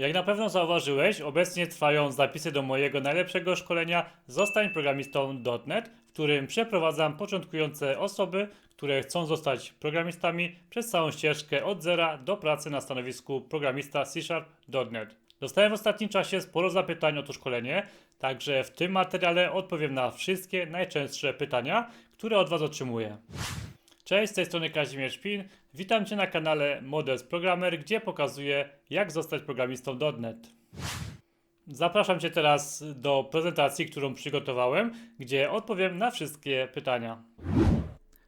Jak na pewno zauważyłeś, obecnie trwają zapisy do mojego najlepszego szkolenia Zostań programistą.net, w którym przeprowadzam początkujące osoby, które chcą zostać programistami przez całą ścieżkę od zera do pracy na stanowisku programista C-Sharp.net. Dostałem w ostatnim czasie sporo zapytań o to szkolenie, także w tym materiale odpowiem na wszystkie najczęstsze pytania, które od Was otrzymuję. Cześć, z tej strony Kazimierz Szpin. Witam Cię na kanale Models Programmer, gdzie pokazuję, jak zostać programistą.net. Zapraszam Cię teraz do prezentacji, którą przygotowałem, gdzie odpowiem na wszystkie pytania.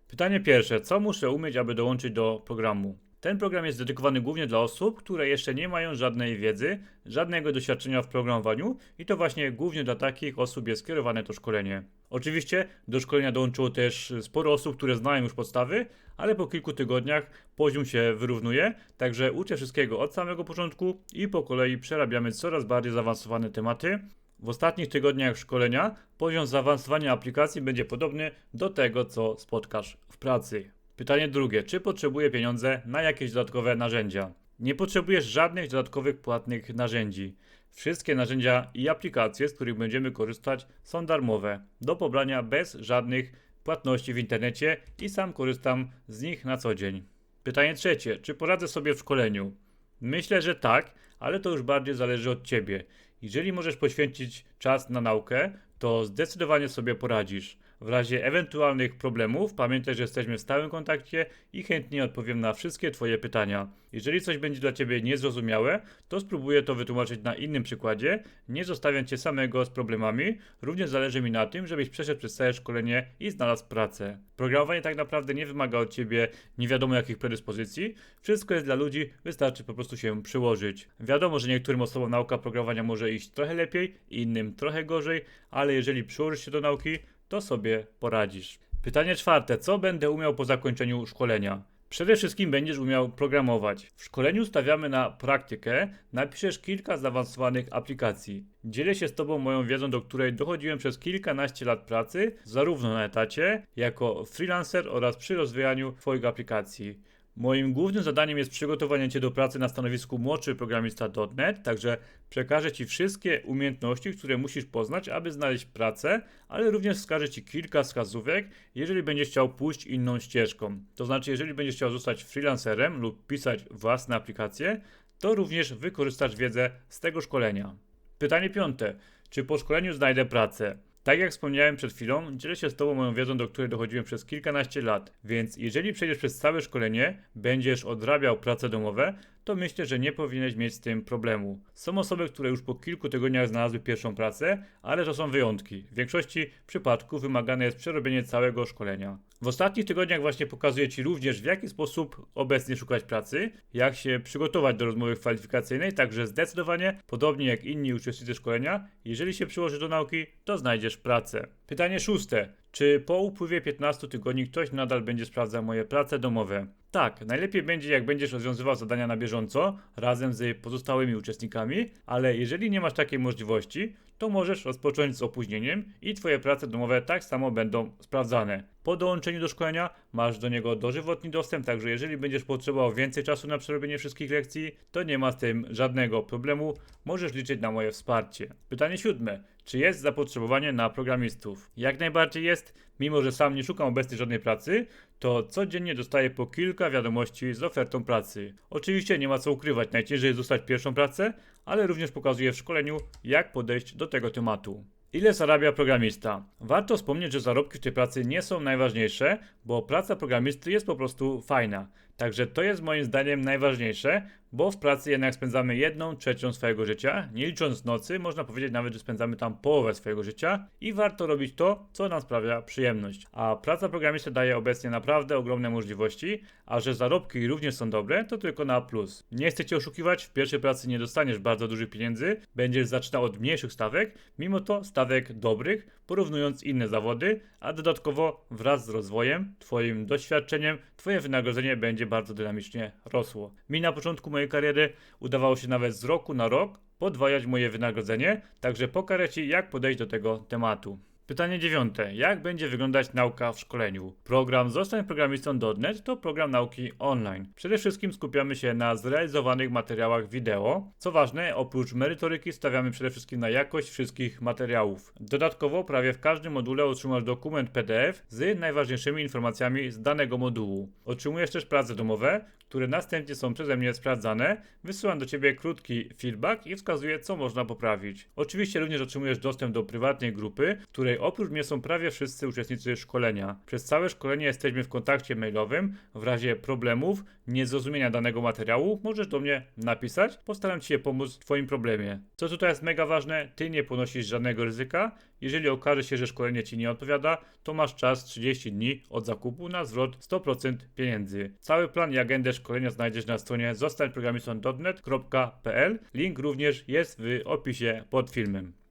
Pytanie pierwsze. Co muszę umieć, aby dołączyć do programu? Ten program jest dedykowany głównie dla osób, które jeszcze nie mają żadnej wiedzy, żadnego doświadczenia w programowaniu i to właśnie głównie dla takich osób jest skierowane to szkolenie. Oczywiście do szkolenia dołączyło też sporo osób, które znają już podstawy, ale po kilku tygodniach poziom się wyrównuje, także uczę wszystkiego od samego początku i po kolei przerabiamy coraz bardziej zaawansowane tematy. W ostatnich tygodniach szkolenia poziom zaawansowania aplikacji będzie podobny do tego, co spotkasz w pracy. Pytanie drugie: czy potrzebuję pieniądze na jakieś dodatkowe narzędzia? Nie potrzebujesz żadnych dodatkowych płatnych narzędzi. Wszystkie narzędzia i aplikacje, z których będziemy korzystać, są darmowe, do pobrania bez żadnych płatności w internecie i sam korzystam z nich na co dzień. Pytanie trzecie: czy poradzę sobie w szkoleniu? Myślę, że tak, ale to już bardziej zależy od ciebie. Jeżeli możesz poświęcić czas na naukę, to zdecydowanie sobie poradzisz. W razie ewentualnych problemów pamiętaj, że jesteśmy w stałym kontakcie i chętnie odpowiem na wszystkie Twoje pytania. Jeżeli coś będzie dla Ciebie niezrozumiałe, to spróbuję to wytłumaczyć na innym przykładzie, nie zostawiam Cię samego z problemami. Również zależy mi na tym, żebyś przeszedł przez całe szkolenie i znalazł pracę. Programowanie tak naprawdę nie wymaga od Ciebie nie wiadomo jakich predyspozycji. Wszystko jest dla ludzi, wystarczy po prostu się przyłożyć. Wiadomo, że niektórym osobom nauka programowania może iść trochę lepiej, innym trochę gorzej, ale jeżeli przyłożysz się do nauki, to sobie poradzisz. Pytanie czwarte. Co będę umiał po zakończeniu szkolenia? Przede wszystkim będziesz umiał programować. W szkoleniu stawiamy na praktykę, napiszesz kilka zaawansowanych aplikacji. Dzielę się z Tobą moją wiedzą, do której dochodziłem przez kilkanaście lat pracy, zarówno na etacie, jako freelancer oraz przy rozwijaniu Twoich aplikacji. Moim głównym zadaniem jest przygotowanie Cię do pracy na stanowisku młodszy programista.net, także przekażę Ci wszystkie umiejętności, które musisz poznać, aby znaleźć pracę, ale również wskażę Ci kilka wskazówek, jeżeli będziesz chciał pójść inną ścieżką. To znaczy, jeżeli będziesz chciał zostać freelancerem lub pisać własne aplikacje, to również wykorzystasz wiedzę z tego szkolenia. Pytanie piąte. Czy po szkoleniu znajdę pracę? Tak jak wspomniałem przed chwilą, dzielę się z Tobą moją wiedzą, do której dochodziłem przez kilkanaście lat, więc jeżeli przejdziesz przez całe szkolenie, będziesz odrabiał prace domowe, to myślę, że nie powinieneś mieć z tym problemu. Są osoby, które już po kilku tygodniach znalazły pierwszą pracę, ale to są wyjątki. W większości przypadków wymagane jest przerobienie całego szkolenia. W ostatnich tygodniach właśnie pokazuję Ci również, w jaki sposób obecnie szukać pracy, jak się przygotować do rozmowy kwalifikacyjnej, także zdecydowanie, podobnie jak inni uczestnicy szkolenia, jeżeli się przyłożysz do nauki, to znajdziesz pracę. Pytanie szóste. Czy po upływie 15 tygodni ktoś nadal będzie sprawdzał moje prace domowe? Tak, najlepiej będzie jak będziesz rozwiązywał zadania na bieżąco razem z pozostałymi uczestnikami, ale jeżeli nie masz takiej możliwości, to możesz rozpocząć z opóźnieniem i Twoje prace domowe tak samo będą sprawdzane. Po dołączeniu do szkolenia masz do niego dożywotni dostęp, także jeżeli będziesz potrzebował więcej czasu na przerobienie wszystkich lekcji, to nie ma z tym żadnego problemu. Możesz liczyć na moje wsparcie. Pytanie siódme. Czy jest zapotrzebowanie na programistów? Jak najbardziej jest, mimo że sam nie szukam obecnie żadnej pracy, to codziennie dostaję po kilka wiadomości z ofertą pracy. Oczywiście nie ma co ukrywać, najciężej jest dostać pierwszą pracę, ale również pokazuję w szkoleniu, jak podejść do tego tematu. Ile zarabia programista? Warto wspomnieć, że zarobki w tej pracy nie są najważniejsze, bo praca programisty jest po prostu fajna. Także to jest moim zdaniem najważniejsze, bo w pracy jednak spędzamy jedną trzecią swojego życia, nie licząc nocy, można powiedzieć nawet, że spędzamy tam połowę swojego życia i warto robić to, co nam sprawia przyjemność. A praca programisty daje obecnie naprawdę ogromne możliwości, a że zarobki również są dobre, to tylko na plus. Nie chcę Cię oszukiwać, w pierwszej pracy nie dostaniesz bardzo dużych pieniędzy, będziesz zaczynał od mniejszych stawek, mimo to stawek dobrych, porównując inne zawody, a dodatkowo wraz z rozwojem, Twoim doświadczeniem, Twoje wynagrodzenie będzie bardzo dynamicznie rosło. Mi na początku mojej kariery udawało się nawet z roku na rok podwajać moje wynagrodzenie, także pokażę Ci jak podejść do tego tematu. Pytanie dziewiąte. Jak będzie wyglądać nauka w szkoleniu? Program Zostań programistą.net to program nauki online. Przede wszystkim skupiamy się na zrealizowanych materiałach wideo. Co ważne, oprócz merytoryki stawiamy przede wszystkim na jakość wszystkich materiałów. Dodatkowo prawie w każdym module otrzymasz dokument PDF z najważniejszymi informacjami z danego modułu. Otrzymujesz też prace domowe, które następnie są przeze mnie sprawdzane. Wysyłam do Ciebie krótki feedback i wskazuję, co można poprawić. Oczywiście również otrzymujesz dostęp do prywatnej grupy, w której oprócz mnie są prawie wszyscy uczestnicy szkolenia. Przez całe szkolenie jesteśmy w kontakcie mailowym. W razie problemów, niezrozumienia danego materiału, możesz do mnie napisać. Postaram się pomóc w Twoim problemie. Co tutaj jest mega ważne, Ty nie ponosisz żadnego ryzyka. Jeżeli okaże się, że szkolenie Ci nie odpowiada, to masz czas 30 dni od zakupu na zwrot 100% pieniędzy. Cały plan i agendę szkolenia znajdziesz na stronie zostańprogramistą.net.pl. Link również jest w opisie pod filmem.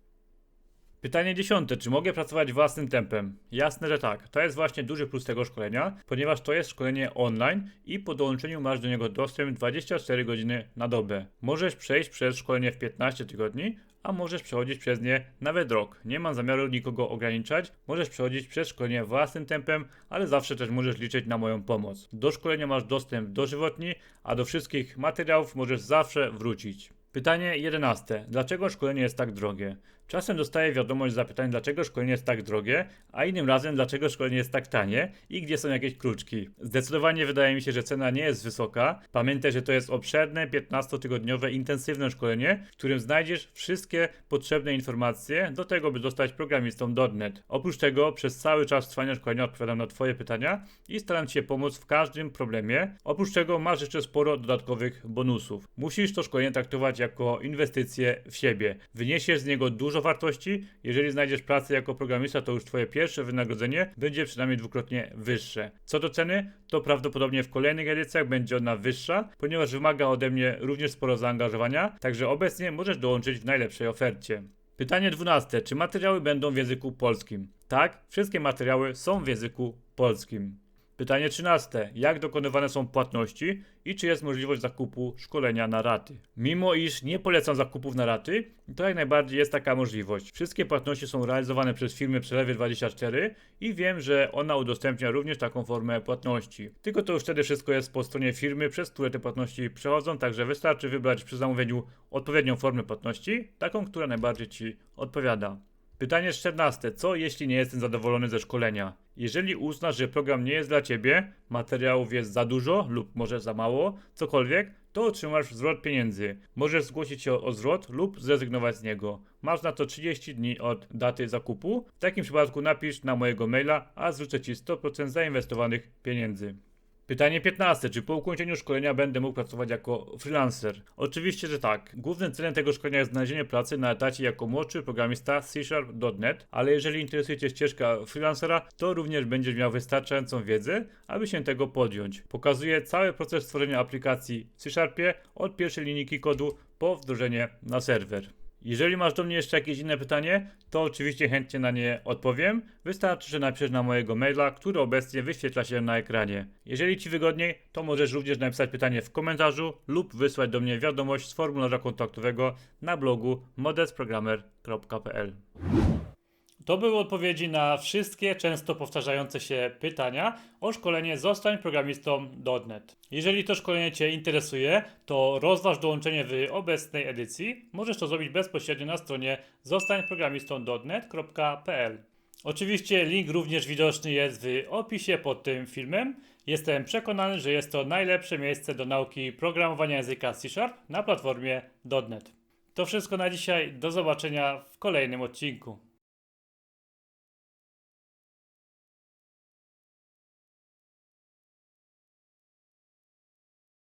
Pytanie dziesiąte. Czy mogę pracować własnym tempem? Jasne, że tak. To jest właśnie duży plus tego szkolenia, ponieważ to jest szkolenie online i po dołączeniu masz do niego dostęp 24 godziny na dobę. Możesz przejść przez szkolenie w 15 tygodni, a możesz przechodzić przez nie nawet rok. Nie mam zamiaru nikogo ograniczać. Możesz przechodzić przez szkolenie własnym tempem, ale zawsze też możesz liczyć na moją pomoc. Do szkolenia masz dostęp dożywotni, a do wszystkich materiałów możesz zawsze wrócić. Pytanie 11. Dlaczego szkolenie jest tak drogie? Czasem dostaję wiadomość z zapytań, dlaczego szkolenie jest tak drogie, a innym razem, dlaczego szkolenie jest tak tanie i gdzie są jakieś kruczki. Zdecydowanie wydaje mi się, że cena nie jest wysoka. Pamiętaj, że to jest obszerne, 15-tygodniowe, intensywne szkolenie, w którym znajdziesz wszystkie potrzebne informacje do tego, by zostać programistą.net. Oprócz tego, przez cały czas trwania szkolenia odpowiadam na Twoje pytania i staram się pomóc w każdym problemie. Oprócz tego masz jeszcze sporo dodatkowych bonusów. Musisz to szkolenie traktować jako inwestycję w siebie. Wyniesiesz z niego dużo wartości. Jeżeli znajdziesz pracę jako programista, to już Twoje pierwsze wynagrodzenie będzie przynajmniej dwukrotnie wyższe. Co do ceny, to prawdopodobnie w kolejnych edycjach będzie ona wyższa, ponieważ wymaga ode mnie również sporo zaangażowania, także obecnie możesz dołączyć w najlepszej ofercie. Pytanie 12. Czy materiały będą w języku polskim? Tak, wszystkie materiały są w języku polskim. Pytanie 13. Jak dokonywane są płatności i czy jest możliwość zakupu szkolenia na raty? Mimo iż nie polecam zakupów na raty, to jak najbardziej jest taka możliwość. Wszystkie płatności są realizowane przez firmę Przelewy24 i wiem, że ona udostępnia również taką formę płatności. Tylko to już wtedy wszystko jest po stronie firmy, przez które te płatności przechodzą, także wystarczy wybrać przy zamówieniu odpowiednią formę płatności, taką, która najbardziej Ci odpowiada. Pytanie 14. Co jeśli nie jestem zadowolony ze szkolenia? Jeżeli uznasz, że program nie jest dla Ciebie, materiałów jest za dużo lub może za mało, cokolwiek, to otrzymasz zwrot pieniędzy. Możesz zgłosić się o zwrot lub zrezygnować z niego. Masz na to 30 dni od daty zakupu. W takim przypadku napisz na mojego maila, a zwrócę Ci 100% zainwestowanych pieniędzy. Pytanie 15. Czy po ukończeniu szkolenia będę mógł pracować jako freelancer? Oczywiście, że tak. Głównym celem tego szkolenia jest znalezienie pracy na etacie jako młodszy programista C-Sharp.net, ale jeżeli interesuje Cię ścieżka freelancera, to również będziesz miał wystarczającą wiedzę, aby się tego podjąć. Pokazuję cały proces tworzenia aplikacji w C-Sharpie od pierwszej linijki kodu po wdrożenie na serwer. Jeżeli masz do mnie jeszcze jakieś inne pytanie, to oczywiście chętnie na nie odpowiem. Wystarczy, że napiszesz na mojego maila, który obecnie wyświetla się na ekranie. Jeżeli Ci wygodniej, to możesz również napisać pytanie w komentarzu lub wysłać do mnie wiadomość z formularza kontaktowego na blogu modestprogrammer.pl. To były odpowiedzi na wszystkie często powtarzające się pytania o szkolenie Zostań programistą.net. Jeżeli to szkolenie Cię interesuje, to rozważ dołączenie w obecnej edycji. Możesz to zrobić bezpośrednio na stronie zostańprogramistą.net.pl. Oczywiście link również widoczny jest w opisie pod tym filmem. Jestem przekonany, że jest to najlepsze miejsce do nauki programowania języka C Sharp na platformie .NET. To wszystko na dzisiaj. Do zobaczenia w kolejnym odcinku.